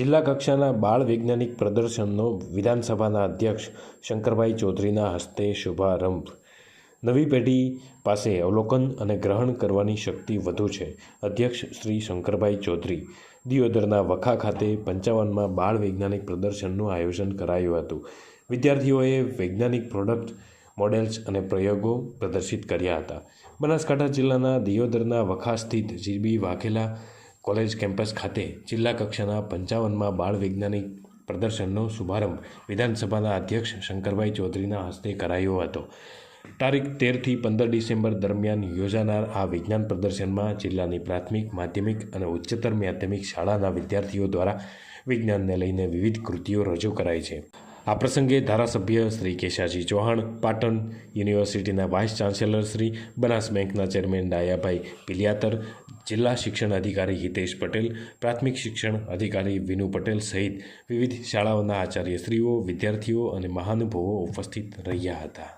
જિલ્લા કક્ષાના બાળ વૈજ્ઞાનિક પ્રદર્શનનો વિધાનસભાના અધ્યક્ષ શંકરભાઈ ચૌધરીના હસ્તે શુભારંભ. નવી પેઢી પાસે અવલોકન અને ગ્રહણ કરવાની શક્તિ વધુ છે. અધ્યક્ષ શ્રી શંકરભાઈ ચૌધરી દિયોદરના વખા ખાતે પંચાવનમાં બાળ વૈજ્ઞાનિક પ્રદર્શનનું આયોજન કરાયું હતું. વિદ્યાર્થીઓએ વૈજ્ઞાનિક પ્રોડક્ટ, મોડેલ્સ અને પ્રયોગો પ્રદર્શિત કર્યા હતા. બનાસકાંઠા જિલ્લાના દિયોદરના વખા સ્થિત જીબી વાઘેલા કોલેજ કેમ્પસ ખાતે જિલ્લા કક્ષાના પંચાવનમાં બાળ વૈજ્ઞાનિક પ્રદર્શનનો શુભારંભ વિધાનસભાના અધ્યક્ષ શંકરભાઈ ચૌધરીના હસ્તે કરાયો હતો. તારીખ તેરથી પંદર ડિસેમ્બર દરમિયાન યોજાનાર આ વિજ્ઞાન પ્રદર્શનમાં જિલ્લાની પ્રાથમિક, માધ્યમિક અને ઉચ્ચતર માધ્યમિક શાળાના વિદ્યાર્થીઓ દ્વારા વિજ્ઞાનને લઈને વિવિધ કૃતિઓ રજૂ કરાઈ છે. આ પ્રસંગે ધારાસભ્ય શ્રી કેશાજી ચૌહાણ, પાટણ યુનિવર્સિટીના વાઇસ ચાન્સેલર શ્રી બનાસ બેંકના ચેરમેન ડાયાભાઈ પિલિયાતર જિલ્લા શિક્ષણ અધિકારી હિતેશ પટેલ, પ્રાથમિક શિક્ષણ અધિકારી વિનુ પટેલ સહિત વિવિધ શાળાઓના આચાર્યશ્રીઓ, વિદ્યાર્થીઓ અને મહાનુભાવો ઉપસ્થિત રહ્યા હતા.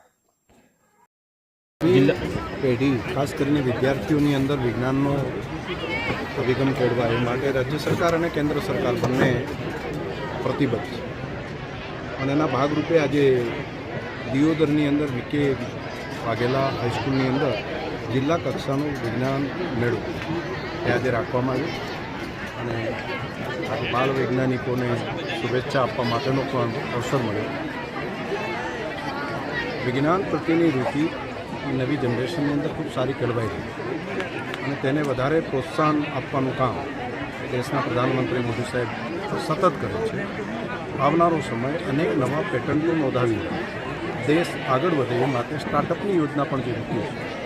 પેઢી, ખાસ કરીને વિદ્યાર્થીઓની અંદર વિજ્ઞાનનો અભિગમ કેળવા એ માટે રાજ્ય સરકાર અને કેન્દ્ર સરકાર બંને પ્રતિબદ્ધ છે. અને એના ભાગરૂપે આજે દિયોદરની અંદર વિકે વાઘેલા હાઈસ્કૂલની અંદર જિલ્લા કક્ષાનું વિજ્ઞાન મેળો એ આજે રાખવામાં આવ્યું. અને બાળ વૈજ્ઞાનિકોને શુભેચ્છા આપવા માટેનો પણ અવસર મળ્યો. વિજ્ઞાન પ્રત્યેની રુચિ નવી જનરેશનની અંદર ખૂબ સારી કેળવાઈ રહી અને તેને વધારે પ્રોત્સાહન આપવાનું કામ દેશના પ્રધાનમંત્રી મોદી સાહેબ સતત કરે છે. આવનારો સમય અનેક નવા પેટન્ટો નોંધાવી દેશ આગળ વધે માટે સ્ટાર્ટઅપની યોજના પણ જે મૂકી છે.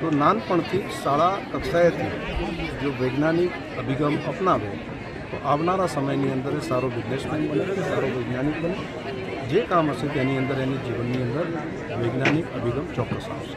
તો નાનપણથી શાળા કક્ષાએથી જો વૈજ્ઞાનિક અભિગમ અપનાવે, તો આવનારા સમયની અંદર સારો બિઝનેસમેન બને, સારો વૈજ્ઞાનિક બને. જે કામ હશે તેની અંદર એની જીવનની અંદર વૈજ્ઞાનિક અભિગમ ચોક્કસ આવશે.